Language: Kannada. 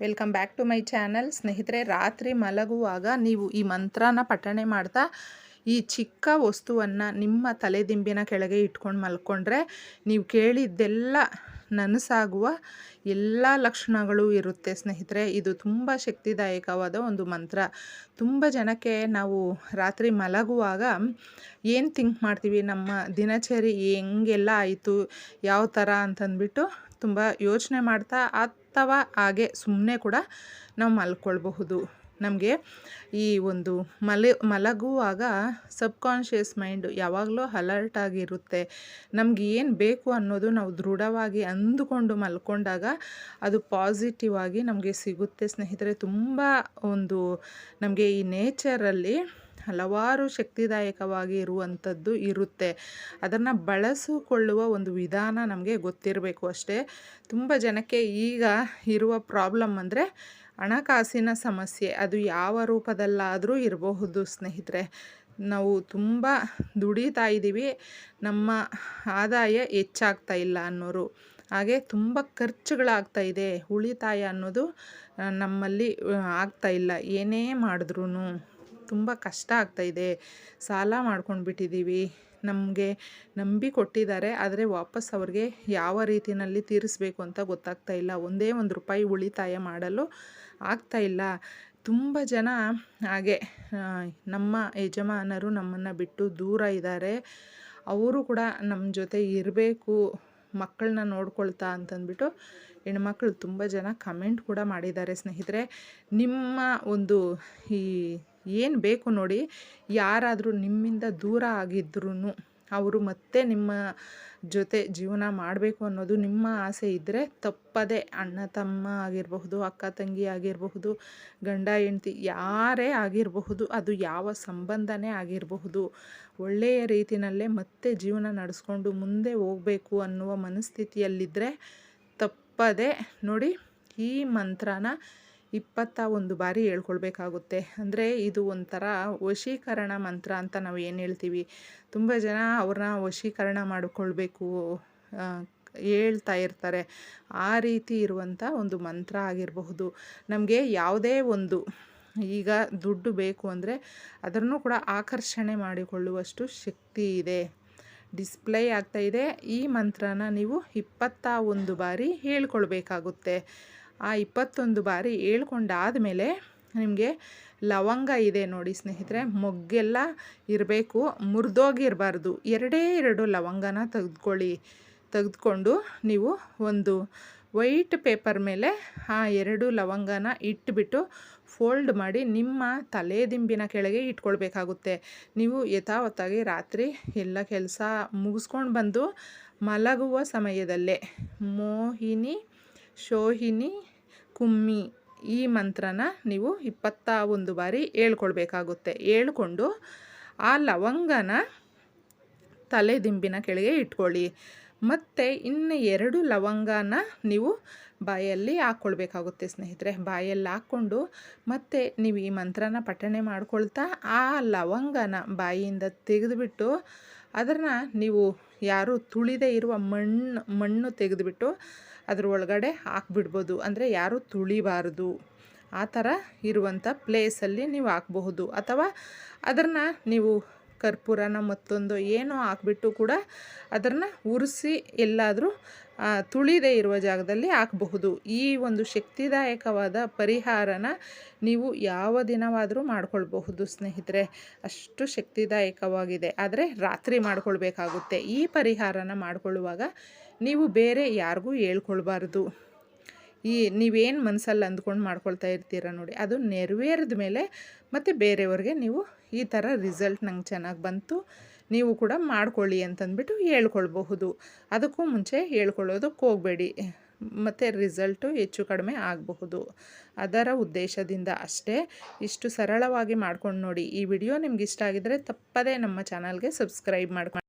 Welcome back to my channel ಸ್ನೇಹಿತರೆ, ರಾತ್ರಿ ಮಲಗುವಾಗ ನೀವು ಈ ಮಂತ್ರನ ಪಠಣೆ ಮಾಡ್ತಾ, ಈ ಚಿಕ್ಕ ವಸ್ತುವನ್ನು ನಿಮ್ಮ ತಲೆದಿಂಬಿನ ಕೆಳಗೆ ಇಟ್ಕೊಂಡು ಮಲ್ಕೊಂಡ್ರೆ ನೀವು ಕೇಳಿದ್ದೆಲ್ಲ ನನಸಾಗುವ ಎಲ್ಲ ಲಕ್ಷಣಗಳು ಇರುತ್ತೆ ಸ್ನೇಹಿತರೆ. ಇದು ತುಂಬ ಶಕ್ತಿದಾಯಕವಾದ ಒಂದು ಮಂತ್ರ. ತುಂಬ ಜನಕ್ಕೆ ನಾವು ರಾತ್ರಿ ಮಲಗುವಾಗ ಏನು ಥಿಂಕ್ ಮಾಡ್ತೀವಿ? ನಮ್ಮ ದಿನಚರಿ ಹೆಂಗೆಲ್ಲ ಆಯಿತು? ಯಾವ ಥರ ಅಂತಂದ್ಬಿಟ್ಟು ತುಂಬ ಯೋಚನೆ ಮಾಡ್ತಾ ಅಥವಾ ಹಾಗೆ ಸುಮ್ಮನೆ ಕೂಡ ನಾವು ಮಲ್ಕೊಳ್ಬಹುದು. ನಮಗೆ ಈ ಒಂದು ಮಲೆ, ಮಲಗುವಾಗ ಸಬ್ಕಾನ್ಷಿಯಸ್ ಮೈಂಡು ಯಾವಾಗಲೂ ಅಲರ್ಟ್ ಆಗಿರುತ್ತೆ. ನಮ್ಗೆ ಏನು ಬೇಕು ಅನ್ನೋದು ನಾವು ದೃಢವಾಗಿ ಅಂದುಕೊಂಡು ಮಲ್ಕೊಂಡಾಗ ಅದು ಪಾಸಿಟಿವ್ ಆಗಿ ನಮಗೆ ಸಿಗುತ್ತೆ. ಸ್ನೇಹಿತರೆ, ತುಂಬ ಒಂದು ನಮಗೆ ಈ ನೇಚರಲ್ಲಿ ಹಲವಾರು ಶಕ್ತಿದಾಯಕವಾಗಿ ಇರುವಂಥದ್ದು ಇರುತ್ತೆ. ಅದನ್ನು ಬಳಸಿಕೊಳ್ಳುವ ಒಂದು ವಿಧಾನ ನಮಗೆ ಗೊತ್ತಿರಬೇಕು ಅಷ್ಟೇ. ತುಂಬ ಜನಕ್ಕೆ ಈಗ ಇರುವ ಪ್ರಾಬ್ಲಮ್ ಅಂದರೆ ಹಣಕಾಸಿನ ಸಮಸ್ಯೆ. ಅದು ಯಾವ ರೂಪದಲ್ಲಾದರೂ ಇರಬಹುದು ಸ್ನೇಹಿತರೆ. ನಾವು ತುಂಬ ದುಡಿತಾ ಇದ್ದೀವಿ. ನಮ್ಮ ಆದಾಯ ಹೆಚ್ಚಾಗ್ತಾ ಇಲ್ಲ ಅನ್ನೋರು. ಹಾಗೆ ತುಂಬ ಖರ್ಚುಗಳಾಗ್ತಾ ಇದೆ. ಉಳಿತಾಯ ಅನ್ನೋದು ನಮ್ಮಲ್ಲಿ ಆಗ್ತಾ ಇಲ್ಲ. ಏನೇ ಮಾಡಿದ್ರೂ ತುಂಬ ಕಷ್ಟ ಆಗ್ತಾಯಿದೆ ಸಾಲ ಮಾಡ್ಕೊಂಡು ಬಿಟ್ಟಿದ್ದೀವಿ ನಮಗೆ ನಂಬಿ ಕೊಟ್ಟಿದ್ದಾರೆ. ಆದರೆ ವಾಪಸ್ ಅವ್ರಿಗೆ ಯಾವ ರೀತಿಯಲ್ಲಿ ತೀರಿಸಬೇಕು ಅಂತ ಗೊತ್ತಾಗ್ತಾ ಇಲ್ಲ. ಒಂದೇ ಒಂದು ರೂಪಾಯಿ ಉಳಿತಾಯ ಮಾಡಲು ಆಗ್ತಾ ಇಲ್ಲ. ತುಂಬ ಜನ ಹಾಗೆ ನಮ್ಮ ಯಜಮಾನರು ನಮ್ಮನ್ನು ಬಿಟ್ಟು ದೂರ ಇದ್ದಾರೆ. ಅವರು ಕೂಡ ನಮ್ಮ ಜೊತೆ ಇರಬೇಕು ಮಕ್ಕಳನ್ನ ನೋಡ್ಕೊಳ್ತಾ ಅಂತಂದ್ಬಿಟ್ಟು ಹೆಣ್ಮಕ್ಳು ತುಂಬ ಜನ ಕಮೆಂಟ್ ಕೂಡ ಮಾಡಿದ್ದಾರೆ ಸ್ನೇಹಿತರೆ. ನಿಮ್ಮ ಒಂದು ಈ ಏನು ಬೇಕು ನೋಡಿ, ಯಾರಾದರೂ ನಿಮ್ಮಿಂದ ದೂರ ಆಗಿದ್ರೂ ಅವರು ಮತ್ತೆ ನಿಮ್ಮ ಜೊತೆ ಜೀವನ ಮಾಡಬೇಕು ಅನ್ನೋದು ನಿಮ್ಮ ಆಸೆ ಇದ್ದರೆ ತಪ್ಪದೆ ಅಣ್ಣ, ತಮ್ಮ ಆಗಿರಬಹುದು, ಅಕ್ಕ, ತಂಗಿ ಆಗಿರಬಹುದು, ಗಂಡ, ಹೆಂಡ್ತಿ ಯಾರೇ ಆಗಿರಬಹುದು, ಅದು ಯಾವ ಸಂಬಂಧನೇ ಆಗಿರಬಹುದು, ಒಳ್ಳೆಯ ರೀತಿಯಲ್ಲೇ ಮತ್ತೆ ಜೀವನ ನಡೆಸ್ಕೊಂಡು ಮುಂದೆ ಹೋಗಬೇಕು ಅನ್ನುವ ಮನಸ್ಥಿತಿಯಲ್ಲಿದ್ದರೆ ತಪ್ಪದೆ ನೋಡಿ ಈ ಮಂತ್ರನ ಇಪ್ಪತ್ತ ಒಂದು ಬಾರಿ ಹೇಳ್ಕೊಳ್ಬೇಕಾಗುತ್ತೆ. ಅಂದರೆ ಇದು ಒಂಥರ ವಶೀಕರಣ ಮಂತ್ರ ಅಂತ ನಾವು ಏನು ಹೇಳ್ತೀವಿ? ತುಂಬ ಜನ ಅವ್ರನ್ನ ವಶೀಕರಣ ಮಾಡಿಕೊಳ್ಬೇಕು ಹೇಳ್ತಾ ಇರ್ತಾರೆ. ಆ ರೀತಿ ಇರುವಂಥ ಒಂದು ಮಂತ್ರ ಆಗಿರಬಹುದು. ನಮಗೆ ಯಾವುದೇ ಒಂದು ಈಗ ದುಡ್ಡು ಬೇಕು ಅಂದರೆ ಅದನ್ನು ಕೂಡ ಆಕರ್ಷಣೆ ಮಾಡಿಕೊಳ್ಳುವಷ್ಟು ಶಕ್ತಿ ಇದೆ. ಡಿಸ್ಪ್ಲೇ ಆಗ್ತಾಯಿದೆ ಈ ಮಂತ್ರನ ನೀವು ಇಪ್ಪತ್ತ ಒಂದು ಬಾರಿ ಹೇಳ್ಕೊಳ್ಬೇಕಾಗುತ್ತೆ. ಆ ಇಪ್ಪತ್ತೊಂದು ಬಾರಿ ಹೇಳ್ಕೊಂಡಾದ ಮೇಲೆ ನಿಮಗೆ ಲವಂಗ ಇದೆ ನೋಡಿ ಸ್ನೇಹಿತರೆ, ಮೊಗ್ಗೆಲ್ಲ ಇರಬೇಕು ಮುರಿದೋಗಿರಬಾರ್ದು ಎರಡೇ ಎರಡು ಲವಂಗನ ತೆಗೆದುಕೊಳ್ಳಿ. ತೆಗೆದುಕೊಂಡು ನೀವು ಒಂದು ವೈಟ್ ಪೇಪರ್ ಮೇಲೆ ಆ ಎರಡು ಲವಂಗನ ಇಟ್ಬಿಟ್ಟು ಫೋಲ್ಡ್ ಮಾಡಿ ನಿಮ್ಮ ತಲೆ ದಿಂಬಿನ ಕೆಳಗೆ ಇಟ್ಕೊಳ್ಬೇಕಾಗುತ್ತೆ. ನೀವು ಯಥಾವತ್ತಾಗಿ ರಾತ್ರಿ ಎಲ್ಲ ಕೆಲಸ ಮುಗಿಸ್ಕೊಂಡು ಬಂದು ಮಲಗುವ ಸಮಯದಲ್ಲೇ. ಮೋಹಿನಿ ಶೋಹಿನಿ ಕುಮ್ಮಿ ಈ ಮಂತ್ರನ ನೀವು ಇಪ್ಪತ್ತ ಒಂದು ಬಾರಿ ಹೇಳ್ಕೊಳ್ಬೇಕಾಗುತ್ತೆ. ಹೇಳ್ಕೊಂಡು ಆ ಲವಂಗನ ತಲೆ ದಿಂಬಿನ ಕೆಳಗೆ ಇಟ್ಕೊಳ್ಳಿ. ಮತ್ತು ಇನ್ನು ಎರಡು ಲವಂಗನ ನೀವು ಬಾಯಲ್ಲಿ ಹಾಕ್ಕೊಳ್ಬೇಕಾಗುತ್ತೆ ಸ್ನೇಹಿತರೆ. ಬಾಯಲ್ಲಿ ಹಾಕ್ಕೊಂಡು ಮತ್ತು ನೀವು ಈ ಮಂತ್ರನ ಪಠಣೆ ಮಾಡ್ಕೊಳ್ತಾ ಆ ಲವಂಗನ ಬಾಯಿಯಿಂದ ತೆಗೆದುಬಿಟ್ಟು ಅದನ್ನು ನೀವು ಯಾರು ತುಳಿದೇ ಇರುವ ಮಣ್ಣು ಮಣ್ಣು ತೆಗೆದುಬಿಟ್ಟು ಅದ್ರ ಒಳಗಡೆ ಹಾಕ್ಬಿಡ್ಬೋದು. ಅಂದರೆ ಯಾರೂ ತುಳಿಬಾರ್ದು. ಆ ಥರ ಇರುವಂಥ ಪ್ಲೇಸಲ್ಲಿ ನೀವು ಹಾಕಬಹುದು. ಅಥವಾ ಅದನ್ನು ನೀವು ಕರ್ಪೂರನ ಮತ್ತೊಂದು ಏನೋ ಹಾಕ್ಬಿಟ್ಟು ಕೂಡ ಅದನ್ನು ಉರಿಸಿ ಎಲ್ಲಾದರೂ ತುಳಿದೇ ಇರುವ ಜಾಗದಲ್ಲಿ ಹಾಕಬಹುದು. ಈ ಒಂದು ಶಕ್ತಿದಾಯಕವಾದ ಪರಿಹಾರನ ನೀವು ಯಾವ ದಿನವಾದರೂ ಮಾಡ್ಕೊಳ್ಬಹುದು ಸ್ನೇಹಿತರೆ. ಅಷ್ಟು ಶಕ್ತಿದಾಯಕವಾಗಿದೆ. ಆದರೆ ರಾತ್ರಿ ಮಾಡ್ಕೊಳ್ಬೇಕಾಗುತ್ತೆ. ಈ ಪರಿಹಾರನ ಮಾಡಿಕೊಳ್ಳುವಾಗ ನೀವು ಬೇರೆ ಯಾರಿಗೂ ಹೇಳ್ಕೊಳ್ಬಾರ್ದು. ಈ ನೀವೇನು ಮನಸ್ಸಲ್ಲಿ ಅಂದ್ಕೊಂಡು ಮಾಡ್ಕೊಳ್ತಾ ಇರ್ತೀರ ನೋಡಿ, ಅದು ನೆರವೇರಿದ ಮೇಲೆ ಮತ್ತು ಬೇರೆಯವ್ರಿಗೆ ನೀವು ಈ ಥರ ರಿಸಲ್ಟ್ ನಂಗೆ ಚೆನ್ನಾಗಿ ಬಂತು, ನೀವು ಕೂಡ ಮಾಡ್ಕೊಳ್ಳಿ ಅಂತಂದ್ಬಿಟ್ಟು ಹೇಳ್ಕೊಳ್ಬಹುದು. ಅದಕ್ಕೂ ಮುಂಚೆ ಹೇಳ್ಕೊಳ್ಳೋದಕ್ಕೆ ಹೋಗಬೇಡಿ. ಮತ್ತು ರಿಸಲ್ಟು ಹೆಚ್ಚು ಕಡಿಮೆ ಆಗಬಹುದು. ಅದರ ಉದ್ದೇಶದಿಂದ ಅಷ್ಟೇ. ಇಷ್ಟು ಸರಳವಾಗಿ ಮಾಡ್ಕೊಂಡು ನೋಡಿ, ಈ ವಿಡಿಯೋ ನಿಮ್ಗೆ ಇಷ್ಟ ಆಗಿದರೆ ತಪ್ಪದೇ ನಮ್ಮ ಚಾನಲ್ಗೆ ಸಬ್ಸ್ಕ್ರೈಬ್ ಮಾಡ್ಕೊಂಡು